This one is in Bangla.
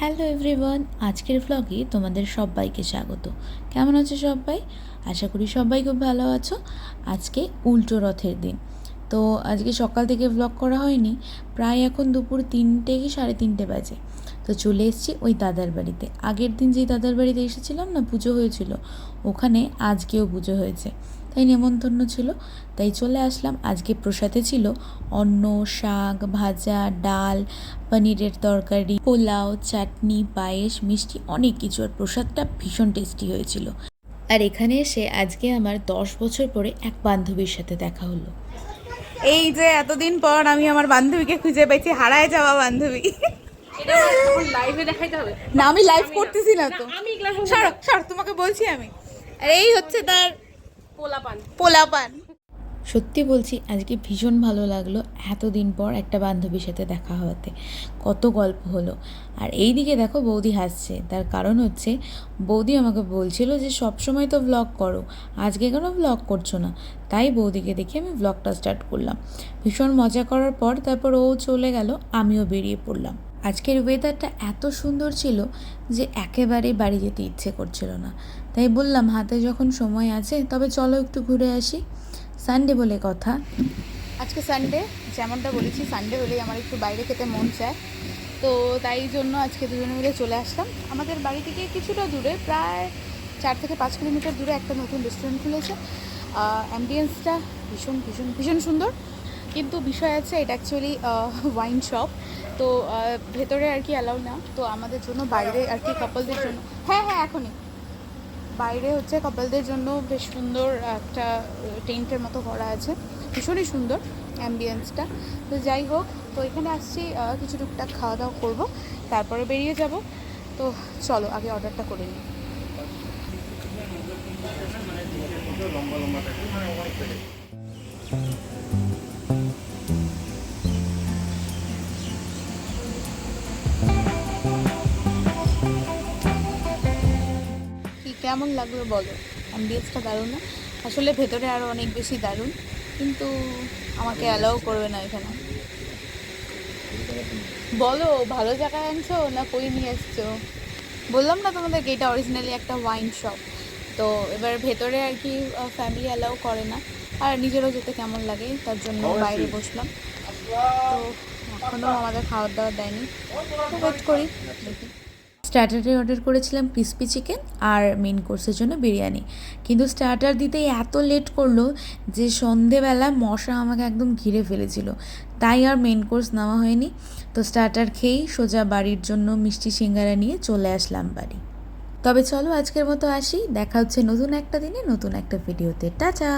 হ্যালো এভরিওয়ান, আজকের ভ্লগে তোমাদের সবাইকে স্বাগত। কেমন আছো সবাই? আশা করি সবাই খুব ভালো আছো। আজকে উল্টো রথের দিন। তো আজকে সকাল থেকে ভ্লগ করা হয়নি, প্রায় এখন দুপুর তিনটে কি সাড়ে তিনটে বাজে। তো চলে এসেছি ওই দাদার বাড়িতে। আগের দিন যেই দাদার বাড়িতে এসেছিলাম না, পুজো হয়েছিল। ওখানে আজকেও পুজো হয়েছে। তাই নেমন্তন্ন ছিল। তাই চলে আসলাম। আজকে প্রসাদে ছিল অন্ন, শাক, ভাজা, ডাল, পনিরের তরকারি, পোলাও, চাটনি, পায়েস, মিষ্টি, অনেক কিছু। আর প্রসাদটা ভীষণ টেস্টি হয়েছিল। আর এখানে এসে আজকে আমার দশ বছর পরে এক বান্ধবীর সাথে দেখা হলো। এই যে এতদিন পর আমি আমার বান্ধবীকে খুঁজে পেয়েছি হারায় যাওয়া বান্ধবী। না আমি লাইভ করতেছি না তো। সর সর তোমাকে বলছি আমি। আর এই হচ্ছে তার পোলা পান পোলাপান। সত্যি বলছি আজকে ভীষণ ভালো লাগল এতদিন পর একটা বান্ধবীর সাথে দেখা হওয়াতে। কত গল্প হলো। আর এই দিকে দেখো বৌদি হাসছে। তার কারণ হচ্ছে বৌদি আমাকে বলছিল যে সব সময় তো ভ্লগ করো। আজকে কেন ভ্লগ করছ না? তাই বৌদিকে দেখে আমি ভ্লগটা স্টার্ট করলাম। ভীষণ মজা করার পর তারপর ও চলে গেল আমিও বেরিয়ে পড়লাম। আজকের ওয়েদারটা এত সুন্দর ছিল যে একেবারে বাড়ি যেতে ইচ্ছে করছিল না। তাই বললাম, হাতে যখন সময় আছে, তবে চলো একটু ঘুরে আসি। সানডে বলে কথা। আজকে সানডে যেমনটা বলেছি সানডে হলেই আমার একটু বাইরে খেতে মন চায়। তো তাই জন্য আজকে দুজনে মিলে চলে আসলাম। আমাদের বাড়ি থেকে কিছুটা দূরে, প্রায় চার থেকে পাঁচ কিলোমিটার দূরে একটা নতুন রেস্টুরেন্ট খুলেছে। অ্যাম্বিয়েন্সটা ভীষণ ভীষণ ভীষণ সুন্দর। কিন্তু বিষয় আছে, এটা অ্যাকচুয়ালি ওয়াইন শপ তো ভেতরে আর কি অ্যালাউ না। তো আমাদের জন্য বাইরে আর কি কাপলদের জন্য। হ্যাঁ হ্যাঁ এখনই। বাইরে হচ্ছে কাপলদের জন্য বেশ সুন্দর একটা টেন্টের মতো করা আছে। ভীষণই সুন্দর অ্যাম্বিয়েন্সটা তো যাই হোক, তো এখানে আসছি কিছু টুকটাক খাওয়া দাওয়া করব। তারপরে বেরিয়ে যাব। তো চলো, আগে অর্ডারটা করে নিই। কি কেমন লাগল বলো? অ্যাম্বিয়েন্সটা দারুণ না? আসলে ভেতরে আরও অনেক বেশি দারুণ কিন্তু আমাকে অ্যালাউ করবে না এখানে। বলো ভালো জায়গায় আনছো না কই নিয়ে এসছো? বললাম না তোমাদেরকে এটা অরিজিনালি একটা ওয়াইন শপ তো এবার ভেতরে আর কি ফ্যামিলি অ্যালাউ করে না। আর নিজেরও যেতে কেমন লাগে তার জন্য বাইরে বসলাম। তো এখনও আমাদের খাবার দাবার দেয়নি। ওয়েট করি দেখি। স্টার্টারে অর্ডার করেছিলাম ক্রিসপি চিকেন আর মেন কোর্সের জন্য বিরিয়ানি। কিন্তু স্টার্টার দিতেই এত লেট করল যে সন্ধেবেলা মশা আমাকে একদম ঘিরে ফেলেছিল। তাই আর মেন কোর্স নেওয়া হয়নি। তো স্টার্টার খেয়েই সোজা বাড়ির জন্য মিষ্টি সিঙ্গারা নিয়ে চলে আসলাম বাড়ি। তবে চলো আজকের মতো আসি। দেখা হচ্ছে নতুন একটা দিনে নতুন একটা ভিডিওতে টাটা!